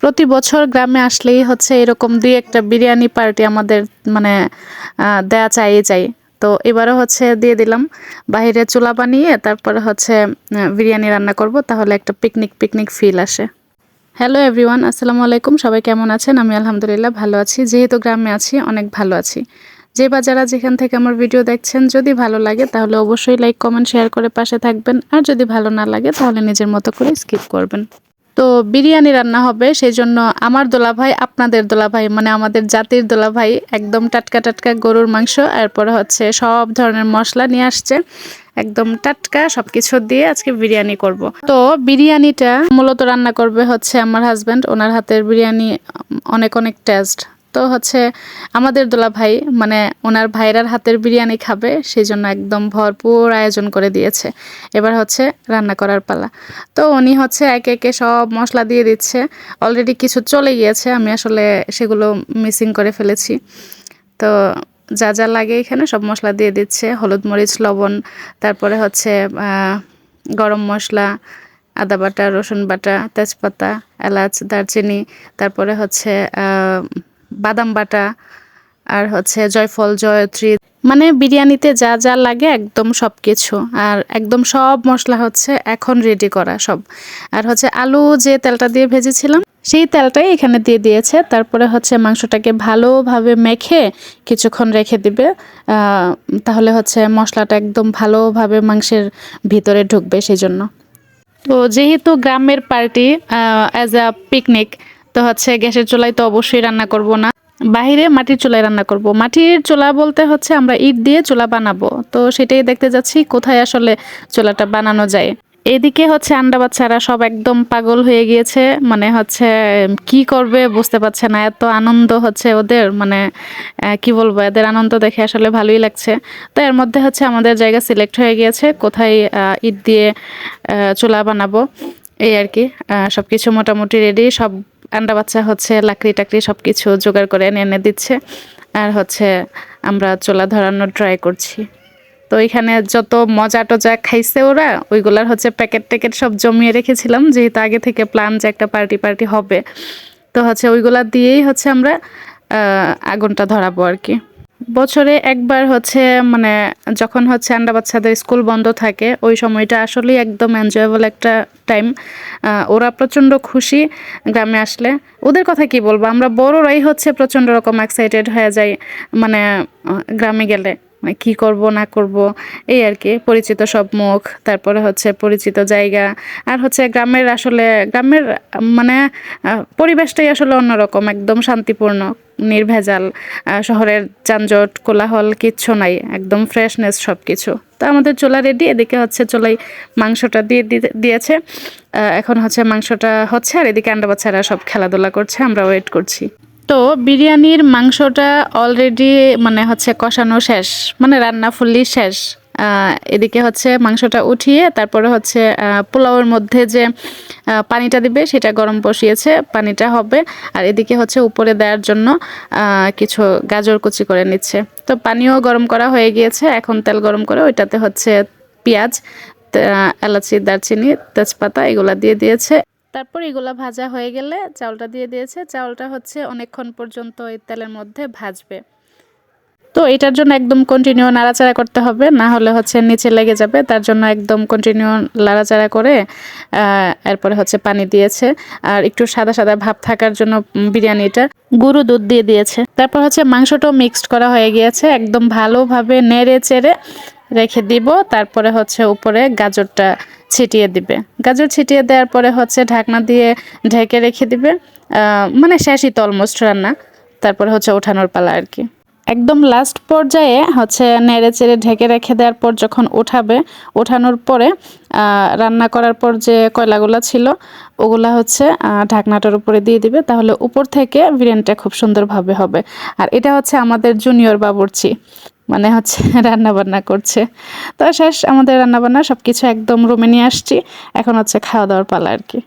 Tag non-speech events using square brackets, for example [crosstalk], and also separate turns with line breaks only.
প্রতি বছর গ্রামে আসলেই হচ্ছে এরকম দুই একটা বিরিয়ানি পার্টি আমাদের মানে দেয়া চাই চাই। তো এবারও হচ্ছে দিয়ে দিলাম। বাইরে চুলা বানিয়ে তারপরে হচ্ছে বিরিয়ানি রান্না করব, তাহলে একটা পিকনিক পিকনিক ফিল আসে। হ্যালো এভরিওয়ান আসসালামু আলাইকুম, সবাই কেমন আছেন? আমি আলহামদুলিল্লাহ ভালো আছি, যেহেতু গ্রামে আছি, অনেক ভালো আছি। যে বা যারা যেখান থেকে আমার ভিডিও দেখছেন, যদি ভালো লাগে তাহলে অবশ্যই লাইক কমেন্ট শেয়ার করে পাশে থাকবেন। আর যদি ভালো না লাগে তাহলে নিজের মতো করে স্কিপ করবেন। তো বিরিয়ানি রান্না হবে সেই জন্য আমার দোলা ভাই আপনাদের দোলা ভাই মানে আমাদের জাতির দোলাভাই, একদম টাটকা টাটকা গরুর মাংস, এরপর হচ্ছে সব ধরনের মশলা নিয়ে আসছে। একদম টাটকা সবকিছু দিয়ে আজকে বিরিয়ানি করব। তো বিরিয়ানিটা মূলত রান্না করবে হচ্ছে আমার হাজব্যান্ড ওনার হাতের বিরিয়ানি, অনেক অনেক টেস্ট তো হচ্ছে আমাদের দোলা ভাই মানে ওনার ভাইরার হাতের বিরিয়ানি খাবে সেই জন্য একদম ভরপুর আয়োজন করে দিয়েছে। এবার হচ্ছে রান্না করার পালা। তো উনি হচ্ছে একে একে সব মশলা দিয়ে দিচ্ছে। অলরেডি কিছু চলে গিয়েছে, আমি আসলে সেগুলো মিসিং করে ফেলেছি। তো যা যা লাগে এখানে সব মশলা দিয়ে দিচ্ছে, হলুদ মরিচ, লবণ, তারপরে হচ্ছে গরম মশলা, আদা বাটা, রসুন বাটা, তেজপাতা, এলাচ, দারচিনি, তারপরে হচ্ছে বাদাম বাটা আর হচ্ছে জয়ফল, জয়ত্রী মানে বিরিয়ানিতে যা যা লাগে একদম সব কিছু আর একদম সব মশলা হচ্ছে এখন রেডি করা সব। আর হচ্ছে আলু যে তেলটা দিয়ে ভেজেছিলাম, সেই তেলটাই এখানে দিয়ে দিয়েছে। তারপরে হচ্ছে মাংসটাকে ভালোভাবে মেখে কিছুক্ষণ রেখে দিবে। তাহলে হচ্ছে মশলাটা একদম ভালোভাবে মাংসের ভিতরে ঢুকবে সেই জন্য তো যেহেতু গ্রামের পার্টি অ্যাজ আ পিকনিক তো হচ্ছে গ্যাসের চুলায় তো অবশ্যই রান্না করব না। বাইরে মাটির চুলায় রান্না করব। মাটির চুলা বলতে হচ্ছে আমরা ইট দিয়ে চুলা বানাবো। তো সেটাই দেখতে যাচ্ছি কোথায় আসলে চুলাটা বানানো যায়। এদিকে হচ্ছে আন্ডা বাচ্চারা সব একদম পাগল হয়ে গিয়েছে। মানে হচ্ছে কি করবে বুঝতে পারছে না। এত আনন্দ হচ্ছে ওদের। মানে কি বলব? এদের আনন্দ দেখে আসলে ভালোই লাগছে। তো এর মধ্যে হচ্ছে আমাদের জায়গা সিলেক্ট হয়ে গিয়েছে। কোথায় ইট দিয়ে চুলা বানাবো। এই আর কি। আহ, সবকিছু মোটামুটি রেডি। সব আন্ডা বাচ্চা হচ্ছে, লাকড়ি টাকরি সব কিছু জোগাড় করে এনে এনে দিচ্ছে। আর হচ্ছে আমরা চোলা ধরানোর ট্রাই করছি। তো এখানে যত মজা টজা খাইছে ওরা, ওইগুলার হচ্ছে প্যাকেট ট্যাকেট সব জমিয়ে রেখেছিলাম, যেহেতু আগে থেকে প্ল্যান যে একটা পার্টি পার্টি হবে। তো হচ্ছে ওইগুলা দিয়েই হচ্ছে আমরা আগুনটা ধরাবো আর কি। বছরে একবার হচ্ছে মানে যখন হচ্ছে আন্ডা বাচ্চাদের স্কুল বন্ধ থাকে, ওই সময়টা আসলেই একদম এনজয়েবল একটা টাইম ওরা প্রচণ্ড খুশি গ্রামে আসলে। ওদের কথা কি বলব? আমরা বড়রাই হচ্ছে প্রচণ্ড রকম এক্সাইটেড হয়ে যাই মানে গ্রামে গেলে। মানে কি করব, না করব, এই আর কি। পরিচিত সব মুখ, তারপরে হচ্ছে পরিচিত জায়গা। আর হচ্ছে গ্রামের আসলে, গ্রামের মানে পরিবেশটাই আসলে অন্যরকম, একদম শান্তিপূর্ণ। নির্ভেজাল শহরের যানজট, কোলাহল কিচ্ছু নাই, একদম ফ্রেশনেস সব কিছু তো আমাদের চোলা রেডি এদিকে হচ্ছে চোলাই মাংসটা দিয়ে দিয়েছে। এখন হচ্ছে মাংসটা হচ্ছে আর এদিকে আন্ডা বাচ্চারা সব খেলাধুলা করছে আমরা ওয়েট করছি। তো বিরিয়ানির মাংসটা অলরেডি মানে হচ্ছে কষানো শেষ মানে রান্না ফুললি শেষ। এদিকে হচ্ছে মাংসটা উঠিয়ে, তারপরে হচ্ছে পোলাওয়ের মধ্যে যে পানিটা দিবে সেটা গরম বসিয়েছে, পানিটা হবে। আর এদিকে হচ্ছে উপরে দেওয়ার জন্য কিছু গাজর কুচি করে নিচ্ছে। তো পানিও গরম করা হয়ে গিয়েছে, এখন তেল গরম করে ওইটাতে হচ্ছে পেঁয়াজ এলাচি, দারচিনি, তেজপাতা এগুলা দিয়ে দিয়েছে। তারপর এগুলা ভাজা হয়ে গেলে চাউলটা দিয়ে দিয়েছে। চাউলটা হচ্ছে অনেকক্ষণ পর্যন্ত এই তেলের মধ্যে ভাজবে। তো এটার জন্য একদম কন্টিনিউ নাড়াচাড়া করতে হবে, না হলে হচ্ছে নিচে লেগে যাবে। তার জন্য একদম কন্টিনিউ নাড়াচাড়া করে এরপরে হচ্ছে পানি দিয়েছে। আর একটু সাদা সাদা ভাব থাকার জন্য বিরিয়ানিটা গুঁড়ো দুধ দিয়ে দিয়েছে। তারপর হচ্ছে মাংসটাও মিক্সড করা হয়ে গিয়েছে, একদম ভালোভাবে নেড়ে চেড়ে রেখে দিব। তারপরে হচ্ছে উপরে গাজরটা ছিটিয়ে দিবে। গাজর ছিটিয়ে দেওয়ার পরে হচ্ছে ঢাকনা দিয়ে ঢেকে রেখে দিবে। মানে শেষই তো অলমোস্ট রান্না। তারপরে হচ্ছে ওঠানোর পালা আর কি। একদম লাস্ট পর্যায়ে হচ্ছে নেড়ে চেড়ে ঢেকে রেখে দেওয়ার পর যখন উঠাবে ওঠানোর পরে রান্না করার পর যে কয়লাগুলো ছিল, ওগুলা হচ্ছে ঢাকনাটার উপরে দিয়ে দিবে, তাহলে উপর থেকে বিরিয়ানিটা খুব সুন্দরভাবে হবে। আর এটা হচ্ছে আমাদের জুনিয়র বাবুর্চি মানে হচ্ছে [laughs] রান্না বান্না করছে। তো শেষ আমাদের রান্না বান্না সব কিছু একদম রুমে নিয়ে আসছি, এখন হচ্ছে খাওয়া দাওয়ার পালা আর কি।